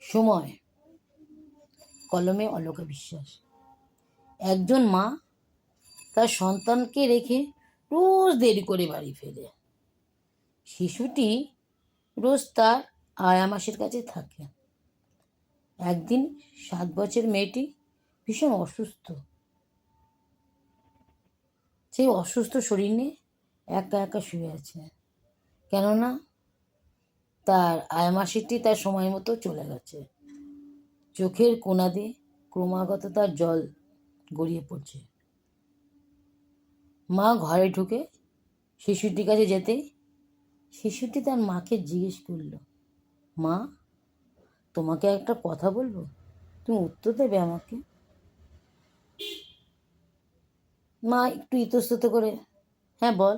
সময়। কলমে অলোকা বিশ্বাস। একজন মা তার সন্তানকে রেখে রোজ দেরি করে বাড়ি ফেরে। শিশুটি রোজ তার আয়া মাসের কাছে থাকে। একদিন সাত বছর মেয়েটি ভীষণ অসুস্থ। সেই অসুস্থ শরীর নিয়ে একা একা শুয়ে আছে। কেননা তার আয় মাসিটি তার সময় মতো চলে গেছে। চোখের কোনা দিয়ে ক্রমাগত তার জল গড়িয়ে পড়ছে। মা ঘরে ঢুকে শিশুটির কাছে যেতে শিশুটি তার মাকে জিজ্ঞেস করল, মা, তোমাকে একটা কথা বলব? তুমি উত্তর দেবে আমাকে? মা একটু ইতস্তত করে হ্যাঁ বল।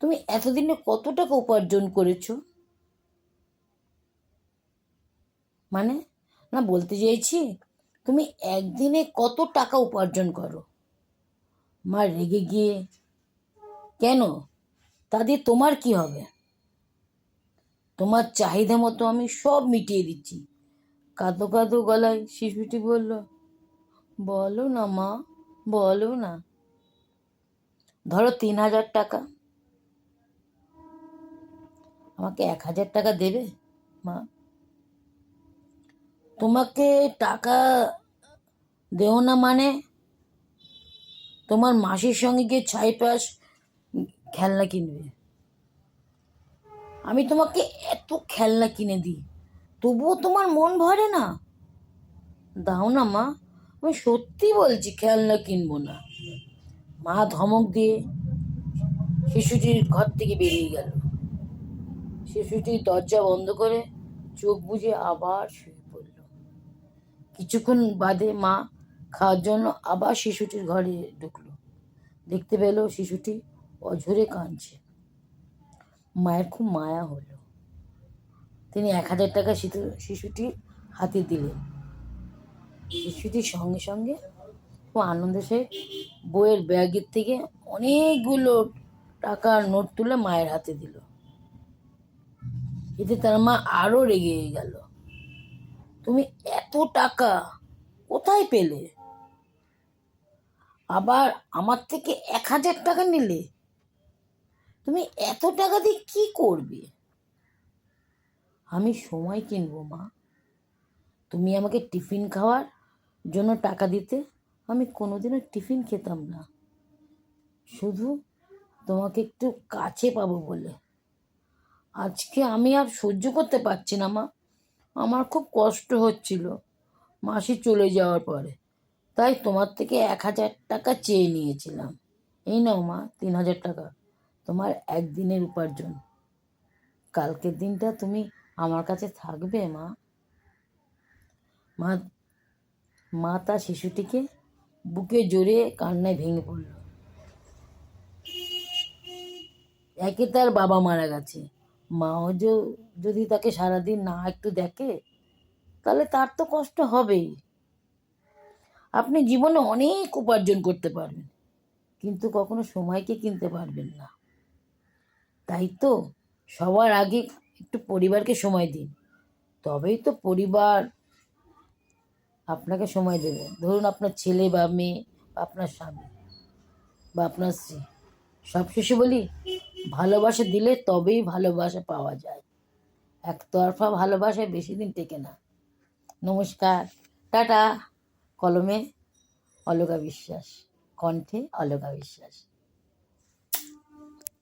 তুমি এতদিনে কত টাকা উপার্জন করেছ? মানে না, বলতে চাইছি, তুমি একদিনে কত টাকা উপার্জন করো? মা রেগে গিয়ে, কেন? তা দিয়ে তোমার কি হবে? তোমার চাহিদা মতো আমি সব মিটিয়ে দিচ্ছি। কাঁদো কাঁদো গলায় শিশুটি বলল, বলো না মা, বলো না। ধরো তিন হাজার টাকা আমাকে এক হাজার টাকা দেবে? মা, তোমাকে টাকা দেও না মানে? তোমার মাসির সঙ্গে গিয়ে ছাই পাশ খেলনা কিনবে। আমি তোমাকে এত খেলনা কিনে দিই, তবুও তোমার মন ভরে না? দাও না মা, আমি সত্যি বলছি খেলনা কিনবো না। মা ধমক দিয়ে শিশুটির ঘর থেকে বেরিয়ে গেল। শিশুটি দরজা বন্ধ করে চোখ বুজে আবার শুয়ে পড়ল। কিছুক্ষণ বাদে মা খাওয়ার জন্য আবার শিশুটির ঘরে ঢুকলো। দেখতে পেল শিশুটি অঝরে কাঁদছে। মায়ের খুব মায়া হলো। তিনি এক হাজার টাকা শিশু শিশুটির হাতে দিলেন। শিশুটির সঙ্গে সঙ্গে খুব আনন্দ সহিত বইয়ের ব্যাগের থেকে অনেকগুলো টাকার নোট তুলে মায়ের হাতে দিল। এতে তার মা আরও রেগে গেল। তুমি এত টাকা কোথায় পেলে? আবার আমার থেকে এক হাজার টাকা নিলে? তুমি এত টাকা দিয়ে কি করবে? আমি সময় কিনবো, মা। তুমি আমাকে টিফিন খাওয়ার জন্য টাকা দিতে আমি কোনোদিনও টিফিন খেতাম না। শুধু তোমাকে একটু কাছে পাবো বলে। আজকে আমি আর সহ্য করতে পারছি না, মা। আমার খুব কষ্ট হচ্ছিল মাসি চলে যাওয়ার পরে। তাই তোমার থেকে এক হাজার টাকা চেয়ে নিয়েছিলাম। এই নাও, মা, তিন হাজার টাকা, তোমার একদিনের উপার্জন। কালকের দিনটা তুমি আমার কাছে থাকবে, মা। মা মা তার শিশুটিকে বুকে জড়িয়ে কান্নায় ভেঙে পড়ল। একে তার বাবা মারা গেছে। মাও যে যদি তাকে সারাদিন না একটু দেখে, তাহলে তার তো কষ্ট হবেই। আপনি জীবনে অনেক উপার্জন করতে পারবেন, কিন্তু কখনো সময়কে কিনতে পারবেন না। তাই তো সবার আগে একটু পরিবারকে সময় দিন। তবেই তো পরিবার আপনাকে সময় দেবে। ধরুন আপনার ছেলে বা মেয়ে বা আপনার স্বামী বা আপনার স্ত্রী। সব শেষে বলি ভালোবাসা দিলে তবেই ভালোবাসা পাওয়া যায়। একতরফা ভালোবাসায় বেশি দিন টেকে না। নমস্কার। টাটা। কলমে অলকা বিশ্বাস। কণ্ঠে অলকা বিশ্বাস।